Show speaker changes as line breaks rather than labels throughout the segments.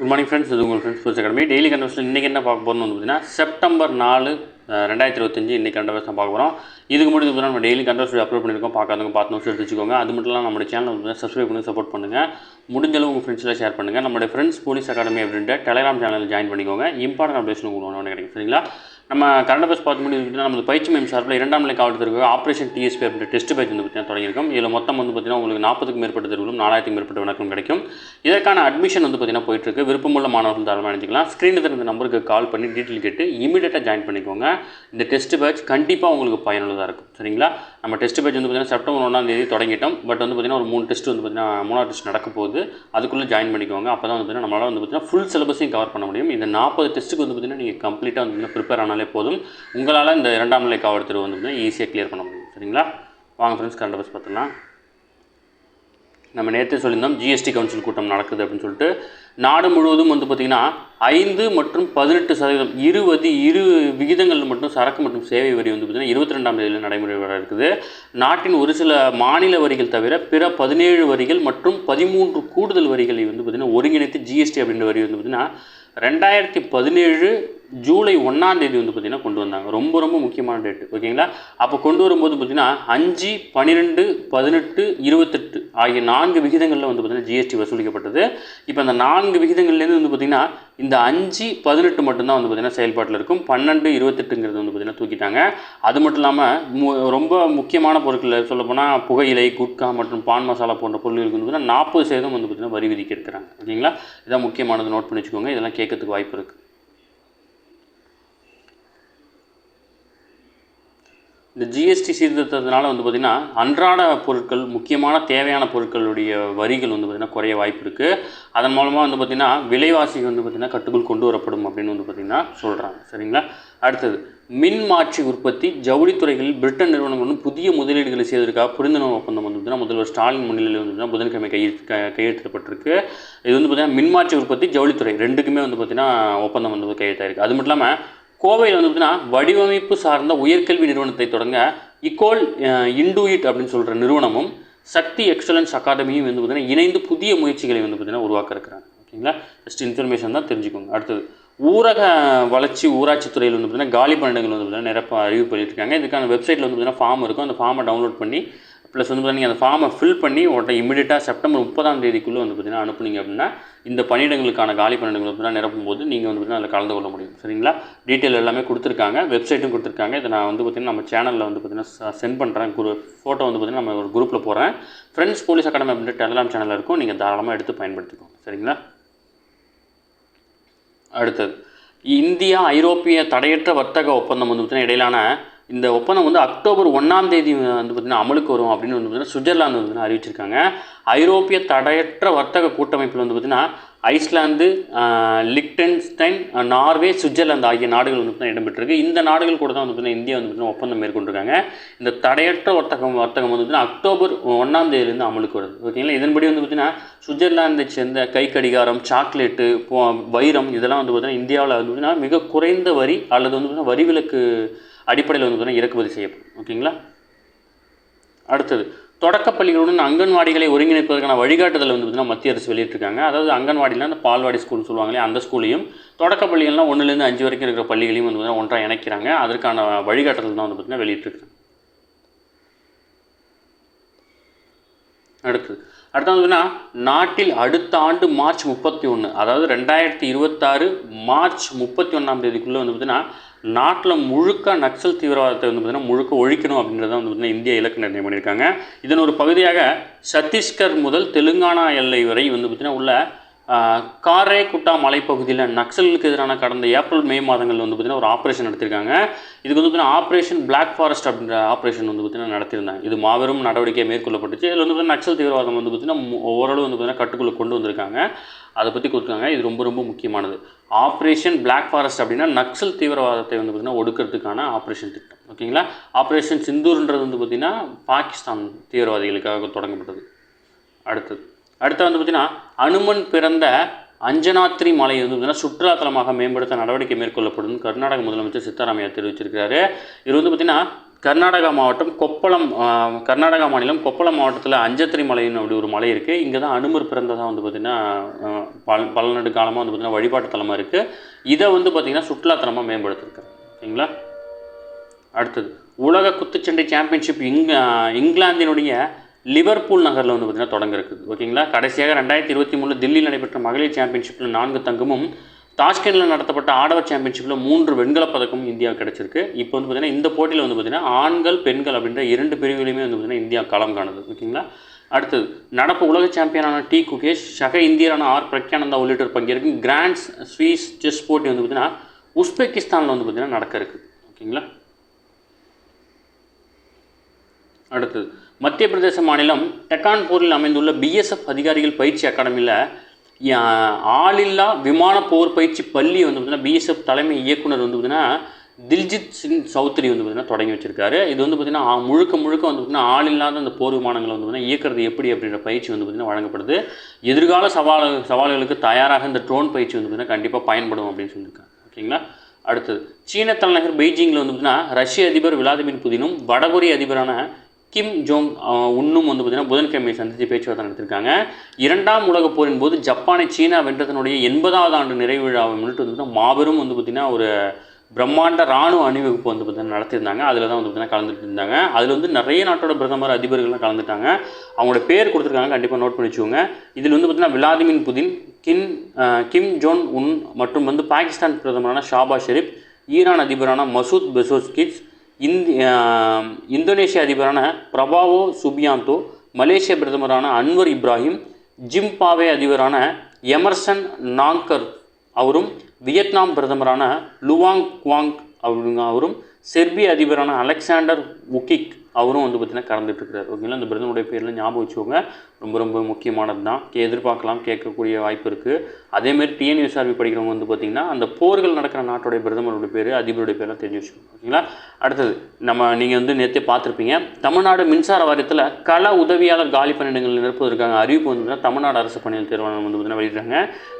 Good morning friends இது உங்கள் friends sports academy daily கண்டவர்ஸில் இன்றைக்கி என்ன பார்க்க போகிறோம்னு வந்து பார்த்தீங்கன்னா செப்டம்பர் நாலு ரெண்டாயிரத்தி இருபத்தஞ்சு இன்றைக்கி கண்டவர்ஸ் தான் பார்க்க போகிறோம் இதுக்கு முன்னாடி பார்த்தீங்கன்னா நம்ம டெய்லி கண்டவர்ஸ் அப்லோட் பண்ணியிருக்கோம். பார்க்காதவங்க பார்த்து நோட்ஸ் எடுத்து வச்சுக்கோங்க அது மட்டும் இல்லாமல் நம்ம சேனல் வந்து சப்ஸ்கிரைப் பண்ணி சப்போர்ட் பண்ணுங்கள் முடிஞ்சளவு உங்கள் ஃப்ரெண்ட்ஸில் ஷேர் பண்ணுங்கள் நம்மளுடைய ஃப்ரெண்ட்ஸ் போலீஸ் அகாடமி அப்படின்ற டெலிகிராம் சேனலில் ஜாயின் பண்ணிக்கோங்க. இம்பார்ட்டன்ட் அப்டேஷன் உங்களுக்கு ஒன்று கிடைக்கும். சரிங்களா? நம்ம கரண்ட் அஃபேர்ஸ் பார்த்து முடியும் நமது பயிற்சி மையம் சார்பில் இரண்டாம் நிலை காவல்துறைக்கு ஆப்ரேஷன் டிஎஸ்பி அப்படின்ற டெஸ்ட் பயிற்சி வந்து பார்த்தீங்கன்னா தொடங்கியிருக்கும் இதில் மொத்தம் வந்து பார்த்தீங்கன்னா உங்களுக்கு நாற்பதுக்கு மேற்பட்ட தேர்வுகளும் நாலாயிரத்துக்கு மேற்பட்ட விளக்கம் கிடைக்கும் இதற்கான அட்மிஷன் வந்து பார்த்தீங்கன்னா போயிட்டு இருக்கு விருப்பமுள்ள மாணவர்கள் தாராளமாக நினைச்சிக்கலாம் ஸ்க்ரீனில் இருந்த நம்பருக்கு கால் பண்ணி டீட்டெயில் கேட்டு இமீடியட்டாக ஜாயின் பண்ணிக்கோங்க இந்த டெஸ்ட் பேட்ச் கண்டிப்பாக உங்களுக்கு பயனுள்ளதாக இருக்கும் சரிங்களா நம்ம டெஸ்ட் பேட்ச் வந்து பார்த்தீங்கன்னா செப்டம்பர் ஒன்றாம் தேதி தொடங்கிட்டோம் பட் வந்து பார்த்தீங்கன்னா ஒரு மூணு டெஸ்ட் வந்து பார்த்தீங்கன்னா மூணாவது டெஸ்ட் நடக்க போகுது அதுக்குள்ளே ஜாயின் பண்ணிக்கோங்க அப்போ தான் வந்து பார்த்தீங்கன்னா நம்மளால் வந்து பார்த்தீங்கன்னா ஃபுல் சிலபஸையும் கவர் பண்ண முடியும் இந்த நாற்பது டெஸ்ட்டுக்கு வந்து பார்த்தீங்கன்னா நீங்கள் கம்ப்ளீட்டாக வந்து பார்த்தீங்கன்னா ப்ரிப்பேர் ஆனால் போதும். உங்களால் இந்த இரண்டாம் நிலை காவல்துறை வந்து பார்த்தீங்கன்னா ஈஸியாக கிளியர் பண்ண முடியும். சரிங்களா? வாங்க ஃப்ரெண்ட்ஸ் கரண்ட் பஸ் பார்த்துலாம் நம்ம நேற்றே சொல்லியிருந்தோம் ஜிஎஸ்டி கவுன்சில் கூட்டம் நடக்குது அப்படின்னு சொல்லிட்டு. நாடு முழுவதும் வந்து பார்த்திங்கன்னா ஐந்து மற்றும் பதினெட்டு சதவீதம் இருபது இரு விகிதங்கள் மட்டும் சரக்கு மற்றும் சேவை வரி வந்து பார்த்திங்கன்னா இருபத்தி ரெண்டாம் தேதியில் நடைமுறை வர இருக்குது. நாட்டின் ஒரு சில மாநில வரிகள் தவிர பிற பதினேழு வரிகள் மற்றும் பதிமூன்று கூடுதல் வரிகளை வந்து பார்த்திங்கன்னா ஒருங்கிணைத்து ஜிஎஸ்டி அப்படின்ற வரி வந்து பார்த்திங்கன்னா ரெண்டாயிரத்தி பதினேழு ஜூலை ஒன்றாம் தேதி வந்து பார்த்திங்கன்னா கொண்டு வந்தாங்க. ரொம்ப ரொம்ப முக்கியமான டேட்டு ஓகேங்களா? அப்போ கொண்டு வரும்போது பார்த்திங்கன்னா அஞ்சு பன்னிரெண்டு பதினெட்டு இருபத்தெட்டு ஆகிய நான்கு விகிதங்களில் வந்து பார்த்திங்கன்னா ஜிஎஸ்டி வசூலிக்கப்பட்டது. இப்போ அந்த நான்கு விகிதங்கள்லேருந்து வந்து பார்த்திங்கன்னா இந்த அஞ்சு பதினெட்டு மட்டும்தான் வந்து பார்த்திங்கன்னா செயல்பாட்டில் இருக்கும். பன்னெண்டு இருபத்தெட்டுங்கிறது வந்து பார்த்திங்கன்னா தூக்கிட்டாங்க. அது மட்டும் இல்லாமல் மு ரொம்ப முக்கியமான பொருட்கள் சொல்லப்போனால் புகையிலை குட்கா மற்றும் பான் மசாலா போன்ற பொருட்களுக்கு வந்து பார்த்திங்கன்னா நாற்பது சதவீதம் வந்து பார்த்திங்கன்னா வரி விதிக்க இருக்கிறாங்க ஓகேங்களா? இதான் முக்கியமானது. நோட் பண்ணி வச்சுக்கோங்க. இதெல்லாம் கேட்கறதுக்கு வாய்ப்பு இருக்குது இந்த ஜிஎஸ்டி சீர்திருத்தத்தினால வந்து பார்த்திங்கன்னா அன்றாட பொருட்கள் முக்கியமான தேவையான பொருட்களுடைய வரிகள் வந்து பார்த்திங்கன்னா குறைய வாய்ப்பு இருக்குது அதன் மூலமாக வந்து பார்த்திங்கன்னா விலைவாசி வந்து பார்த்திங்கன்னா கட்டுக்குள் கொண்டு வரப்படும் அப்படின்னு வந்து பார்த்திங்கன்னா சொல்கிறாங்க சரிங்களா? அடுத்தது மின் மாற்றி உற்பத்தி ஜவுளித்துறைகளில் பிரிட்டன் நிறுவனம் வந்து புதிய முதலீடுகளை செய்வதற்காக புரிந்துணர்வு ஒப்பந்தம் வந்து பார்த்திங்கன்னா முதல்வர் ஸ்டாலின் முன்னிலையில் வந்து புதன்கிழமை கையெழுத்து கையெழுத்தப்பட்டிருக்கு கையெழுத்திடப்பட்டிருக்கு. இது வந்து பார்த்திங்கன்னா மின்மாற்றி உற்பத்தி ஜவுளித்துறை ரெண்டுக்குமே வந்து பார்த்திங்கன்னா ஒப்பந்தம் வந்து கையெழுத்தாயிருக்கு. அது மட்டும் இல்லாமல் கோவையில் வந்து பார்த்தீங்கன்னா வடிவமைப்பு சார்ந்த உயர்கல்வி நிறுவனத்தை தொடங்க இக்கோல் இண்டூயிட் அப்படின்னு சொல்கிற நிறுவனமும் சக்தி எக்ஸலன்ஸ் அகாடமியும் வந்து பார்த்தீங்கன்னா இணைந்து புதிய முயற்சிகளை வந்து பார்த்தீங்கன்னா உருவாக்க இருக்கிறாங்க. ஓகேங்களா? ஜஸ்ட் இன்ஃபர்மேஷன் தான் தெரிஞ்சுக்கோங்க. அடுத்தது ஊரக வளர்ச்சி ஊராட்சி துறையில் வந்து பார்த்தீங்கன்னா காலி பணியிடங்கள் வந்து பார்த்தீங்கன்னா நிரப்ப அறிவிப்பு பண்ணியிருக்காங்க இதுக்கான வெப்சைட்டில் வந்து பார்த்தீங்கன்னா ஃபார்ம் இருக்கும். அந்த ஃபார்மை டவுன்லோட் பண்ணி ப்ளஸ் வந்து பார்த்தீங்கன்னா அந்த ஃபார்மை ஃபில் பண்ணி உடனே இமீடியட்டாக செப்டம்பர் முப்பதாம் தேதிக்குள்ளே வந்து பார்த்தீங்கன்னா அனுப்புனீங்க அப்படின்னா இந்த பணியிடங்களுக்கான காலி பணியிடங்கள் வந்து நிரப்பும் போது நீங்கள் வந்து பார்த்தீங்கன்னா அதில் கலந்து கொள்ள முடியும். சரிங்களா? டீட்டெயில் எல்லாமே கொடுத்துருக்காங்க. வெப்சைட்டும் கொடுத்துருக்காங்க. இதை நான் வந்து பார்த்தீங்கன்னா நம்ம சேனலில் வந்து பார்த்தீங்கன்னா சென்ட் பண்ணுறேன் குரு ஃபோட்டோ வந்து பார்த்தீங்கன்னா நம்ம ஒரு குரூப்பில் போகிறேன் ஃப்ரெண்ட்ஸ் போலீஸ் அகாடமி அப்படின்ற டெலிகிராம் சேனலில் இருக்கும். நீங்கள் தாராளமாக எடுத்து பயன்படுத்திக்கோங்க. சரிங்களா? அடுத்தது. இந்தியா ஐரோப்பிய தடையற்ற வர்த்தக ஒப்பந்தம் வந்து பார்த்தீங்கன்னா இடையிலான இந்த ஒப்பந்தம் வந்து அக்டோபர் ஒன்றாம் தேதி வந்து பார்த்திங்கன்னா அமலுக்கு வரும் அப்படின்னு வந்து பார்த்தீங்கன்னா சுவிட்சர்லாந்து வந்து பார்த்தீங்கன்னா அறிவிச்சிருக்காங்க. ஐரோப்பிய தடையற்ற வர்த்தக கூட்டமைப்பில் வந்து பார்த்திங்கன்னா ஐஸ்லாந்து லிக்டன்ஸ்டைன் நார்வே சுவிட்சர்லாந்து ஆகிய நாடுகள் வந்து பார்த்தீங்கன்னா இடம்பெற்றிருக்கு. இந்த நாடுகள் கூட தான் வந்து பார்த்தீங்கன்னா இந்தியா வந்து பார்த்தீங்கன்னா ஒப்பந்தம் மேற்கொண்டிருக்காங்க. இந்த தடையற்ற வர்த்தகம் வர்த்தகம் வந்து பார்த்தீங்கன்னா அக்டோபர் ஒன்றாம் தேதியிலேருந்து அமலுக்கு வருது. ஓகேங்களா இதன்படி வந்து பார்த்தீங்கன்னா சுவிட்சர்லாந்தை சேர்ந்த கை கடிகாரம் சாக்லேட்டு வைரம் இதெல்லாம் வந்து பார்த்தீங்கன்னா இந்தியாவில் வந்து பார்த்தீங்கன்னா மிக குறைந்த வரி அல்லது வந்து பார்த்தீங்கன்னா வரி விலக்கு அடிப்படையில் வந்து பார்த்தீங்கன்னா இறக்குமதி செய்யப்படும். ஓகேங்களா அடுத்தது தொடக்கப் பள்ளிகளுடன் அங்கன்வாடிகளை ஒருங்கிணைப்பதற்கான வழிகாட்டுதல் வந்து பார்த்தீங்கன்னா மத்திய அரசு வெளியிட்டிருக்காங்க. அதாவது அங்கன்வாடினா அந்த பால்வாடி ஸ்கூல்னு சொல்லுவாங்களே அந்த ஸ்கூலையும் தொடக்க பள்ளிகள்லாம் ஒன்றுலேருந்து அஞ்சு வரைக்கும் இருக்கிற பள்ளிகளையும் வந்து பார்த்தீங்கன்னா ஒன்றாக இணைக்கிறாங்க. அதற்கான வழிகாட்டுதல் தான் வந்து பார்த்தீங்கன்னா வெளியிட்டிருக்காங்க. அடுத்தது. அடுத்து வந்துன்னா நாட்டில் அடுத்த ஆண்டு மார்ச் முப்பத்தி ஒன்று அதாவது ரெண்டாயிரத்தி இருபத்தாறு மார்ச் முப்பத்தி ஒன்றாம் தேதிக்குள்ளே வந்து பார்த்திங்கன்னா நாட்டில் முழுக்க நக்சல் தீவிரவாதத்தை வந்து பார்த்தீங்கன்னா முழுக்க ஒழிக்கணும் அப்படின்றத வந்து பார்த்தீங்கன்னா இந்திய இலக்கு நிர்ணயம் பண்ணியிருக்காங்க. இதன் ஒரு பகுதியாக சத்தீஸ்கர் முதல் தெலுங்கானா எல்லை வரை வந்து பார்த்திங்கன்னா உள்ள காரே குட்டா மலைப்பகுதியில் நக்சலுக்கு எதிரான கடந்த ஏப்ரல் மே மாதங்கள் வந்து பார்த்தீங்கன்னா ஒரு ஆப்ரேஷன் நடத்திருக்காங்க. இதுக்கு வந்து பார்த்திங்கன்னா ஆப்ரேஷன் பிளாக் ஃபாரஸ்ட் அப்படின்ற ஆப்ரேஷன் வந்து பார்த்திங்கன்னா நடத்தியிருந்தாங்க இது மாபெரும் நடவடிக்கை மேற்கொள்ளப்பட்டுச்சு. இதில் வந்து பார்த்தீங்கன்னா நக்சல் தீவிரவாதம் வந்து பார்த்தீங்கன்னா ஓரளவு வந்து பார்த்திங்கன்னா கட்டுக்குள்ளே கொண்டு வந்திருக்காங்க. அதை பற்றி கொடுத்துருக்காங்க. இது ரொம்ப ரொம்ப முக்கியமானது. ஆப்ரேஷன் பிளாக் ஃபாரஸ்ட் அப்படின்னா நக்சல் தீவிரவாதத்தை வந்து பார்த்திங்கன்னா ஒடுக்கிறதுக்கான ஆப்ரேஷன் திட்டம். ஓகேங்களா ஆப்ரேஷன் சிந்தூர்ன்றது வந்து பார்த்தீங்கன்னா பாகிஸ்தான் தீவிரவாதிகளுக்காக தொடங்கப்பட்டது. அடுத்தது. அடுத்து வந்து பார்த்திங்கன்னா அனுமன் பிறந்த அஞ்சனாத்ரி மலை வந்து பார்த்தீங்கன்னா சுற்றுலாத்தலமாக மேம்படுத்த நடவடிக்கை மேற்கொள்ளப்படும் கர்நாடக முதலமைச்சர் சித்தாராமையா தெரிவிச்சிருக்கிறாரு. இது வந்து பார்த்தீங்கன்னா கர்நாடகா மாவட்டம் கொப்பளம் கர்நாடகா மாநிலம் கொப்பளம் மாவட்டத்தில் அஞ்சத்திரி மலைன்னு அப்படி ஒரு மலை இருக்குது இங்கே தான் அனுமர் பிறந்ததாக வந்து பார்த்திங்கன்னா பல் பல காலமாக வந்து பார்த்திங்கன்னா வழிபாட்டு தலமாக இருக்குது இதை வந்து பார்த்திங்கன்னா சுற்றுலாத்தலமாக மேம்படுத்திருக்காங்க. ஓகேங்களா அடுத்தது உலக குத்துச்சண்டை சாம்பியன்ஷிப் இங் இங்கிலாந்தினுடைய லிவர்பூல் நகரில் வந்து பார்த்திங்கன்னா தொடங்க இருக்குது. ஓகேங்களா? கடைசியாக ரெண்டாயிரத்தி இருபத்தி மூணு தில்லியில் நடைபெற்ற மகளிர் சாம்பியன்ஷிப்பில் நான்கு தங்கமும் தாஷ்கண்டில் நடத்தப்பட்ட ஆடவர் சாம்பியன்ஷிப்பில் மூன்று வெண்கலப் பதக்கமும் இந்தியாவுக்கு கிடச்சிருக்கு. இப்போ வந்து பார்த்திங்கன்னா இந்த போட்டியில் வந்து பார்த்திங்கன்னா ஆண்கள் பெண்கள் அப்படின்ற இரண்டு பிரிவுகளையுமே வந்து பார்த்திங்கன்னா இந்தியா களம் காணுது. ஓகேங்களா? அடுத்தது நடப்பு உலக சாம்பியனான டி குகேஷ் சக இந்தியரான ஆர் பிரக்யானந்தா உள்ளிட்டோர் பங்கேற்கும் கிராண்ட்ஸ் ஸ்வீஸ் செஸ் போட்டி வந்து பார்த்திங்கன்னா உஸ்பெகிஸ்தானில் வந்து பார்த்திங்கன்னா நடக்க இருக்குது. ஓகேங்களா? அடுத்தது. மத்திய பிரதேச மாநிலம் டெக்கான்பூரில் அமைந்துள்ள பிஎஸ்எஃப் அதிகாரிகள் பயிற்சி அகாடமியில் ஆளில்லா விமான போர் பயிற்சி பள்ளி வந்து பார்த்திங்கன்னா பிஎஸ்எஃப் தலைமை இயக்குனர் வந்து பார்த்திங்கன்னா தில்ஜித் சிங் சௌத்ரி வந்து பார்த்திங்கன்னா தொடங்கி வச்சிருக்காரு. இது வந்து பார்த்திங்கன்னா முழுக்க முழுக்க வந்து பார்த்திங்கன்னா ஆளில்லாத அந்த போர் விமானங்களை வந்து பார்த்திங்கன்னா இயக்கிறது எப்படி அப்படின்ற பயிற்சி வந்து பார்த்திங்கன்னா வழங்கப்படுது. எதிர்கால சவால் சவால்களுக்கு தயாராக இந்த ட்ரோன் பயிற்சி வந்து பார்த்திங்கன்னா கண்டிப்பாக பயன்படும் அப்படின்னு சொல்லியிருக்காங்க. ஓகேங்களா? அடுத்தது சீன தலைநகர் பெய்ஜிங்கில் வந்து பார்த்திங்கன்னா ரஷ்ய அதிபர் விளாடிமிர் புதினும் வடகொரிய அதிபரான கிம் ஜோங் உன்னும் வந்து பார்த்திங்கன்னா புதன்கிழமை சந்தித்து பேச்சுவார்த்தை நடத்திருக்காங்க இரண்டாம் உலகப் போரின் போது ஜப்பானை சீனா வென்றதனுடைய எண்பதாவது ஆண்டு நிறைவு விழாவை முன்னிட்டு வந்து மாபெரும் வந்து பார்த்திங்கன்னா ஒரு பிரம்மாண்ட ராணுவ அணிவகுப்பு வந்து பார்த்திங்கன்னா நடத்தியிருந்தாங்க. அதில் தான் வந்து பார்த்திங்கன்னா கலந்துட்டு இருந்தாங்க. அதில் வந்து நிறைய நாட்டோட பிரதமர் அதிபர்கள்லாம் கலந்துட்டாங்க. அவங்களோட பேர் கொடுத்துருக்காங்க. கண்டிப்பாக நோட் பண்ணி வச்சுக்கோங்க. இதில் வந்து பார்த்திங்கன்னா விளாதிமின் புதின் கிம் கிம் ஜோன் உன் மற்றும் வந்து பாகிஸ்தான் பிரதமரான ஷாபா ஷெரீப் ஈரான் அதிபரான மசூத் பெசோஸ்கிட்ஸ் இந்தி இந்தோனேஷிய அதிபரான பிரபாவோ சுபியாந்தோ மலேசிய பிரதமரான அன்வர் இப்ராஹிம் ஜிம்பாவே அதிபரான எமர்சன் நாங்கர் அவரும் வியட்நாம் பிரதமரான லுவாங் குவாங் அவங்க அவரும் செர்பிய அதிபரான அலெக்சாண்டர் உக்கிக் அவரும் வந்து பார்த்திங்கன்னா கலந்துட்டு இருக்கிறார் ஓகேங்களா? இந்த பிரதமருடைய பேரில் ஞாபகம் வச்சுக்கோங்க. ரொம்ப ரொம்ப முக்கியமானது தான் எதிர்பார்க்கலாம் கேட்கக்கூடிய வாய்ப்பு இருக்குது அதேமாரி டிஎன்யூஎஸ்ஆர்பி படிக்கிறவங்க வந்து பார்த்திங்கன்னா அந்த போர்கள் நடக்கிற நாட்டுடைய பிரதமருடைய பேர் அதிபருடைய பேர்லாம் தெரிஞ்சு வச்சுக்கோங்க. ஓகேங்களா? அடுத்தது நம்ம நீங்கள் வந்து நேற்றே பார்த்துருப்பீங்க. தமிழ்நாடு மின்சார வாரியத்தில் கள உதவியாளர் காலி பணியிடங்கள் நிரப்புவதற்காக அறிவிப்பு வந்து தமிழ்நாடு அரசு பணியில் தேர்வாணம் வந்து பார்த்தீங்கன்னா வெளியிட்டாங்க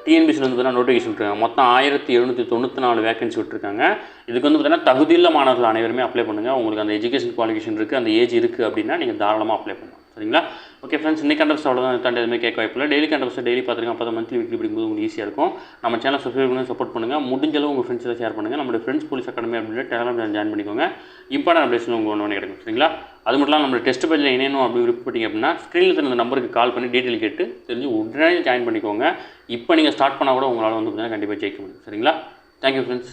டிஎன்பிசியில் வந்து பார்த்தீங்கன்னா நோட்டிஃபிகேஷன் விட்டுருக்காங்க. மொத்தம் ஆயிரத்தி எழுநூற்றி தொண்ணூற்றி நாலு வேகன்சி விட்டுருக்காங்க. இதுக்கு வந்து பார்த்தீங்கன்னா தகுதியுள்ள மாணவர்கள் அனைவருமே அப்ளை பண்ணுங்கள் உங்களுக்கு அந்த எஜுகேஷன் குவாலிஃபிகேஷன் இருக்குது அந்த ஏஜ் இருக்குது அப்படின்னா நீங்கள் தாராளமாக அப்ளை பண்ணலாம். சரிங்களா? ஓகே ஃப்ரெண்ட்ஸ் இன்னைக்கு கண்டர்ஸ் அவ்வளோதான் தாண்டி எதுவுமே கேட்க வாய்ப்பில்லை டெய்லி கண்டர்ஸ் டெய்லி பார்த்துருங்க. அப்போ தான் மந்த்லி வீக்லி படிக்கும்போது உங்களுக்கு ஈஸியாக இருக்கும். நம்ம சேனல் சப்ஸ்கிரைப் பண்ணி சப்போர்ட் பண்ணுங்கள் முடிஞ்சளவு உங்கள் ஃப்ரெண்ட்ஸில் ஷேர் பண்ணுங்கள் நம்மளுடைய ஃப்ரெண்ட்ஸ் போலீஸ் அகாடமி அப்படின்ற டெலாம் ஜாயின் பண்ணிக்கோங்க. இம்பார்ட்டன் அப்டேஷன் உங்களுக்கு ஒன்று ஒன்று கிடைக்கும். சரிங்களா? அது மட்டும் இல்லாமல் நம்ம டெஸ்ட் பேஜில் இணையணும் அப்படி விருப்பப்பட்டீங்க அப்படின்னா ஸ்க்ரீனில் தெரிஞ்ச நம்பருக்கு கால் பண்ணி டீட்டெயில் கேட்டு தெரிஞ்சு உடனே ஜாயின் பண்ணிக்கோங்க. இப்போ நீங்கள் ஸ்டார்ட் பண்ணால் கூட உங்களால் வந்து பார்த்தீங்கன்னா கண்டிப்பாக ஜெயிக்க முடியும். சரிங்களா? Thank you friends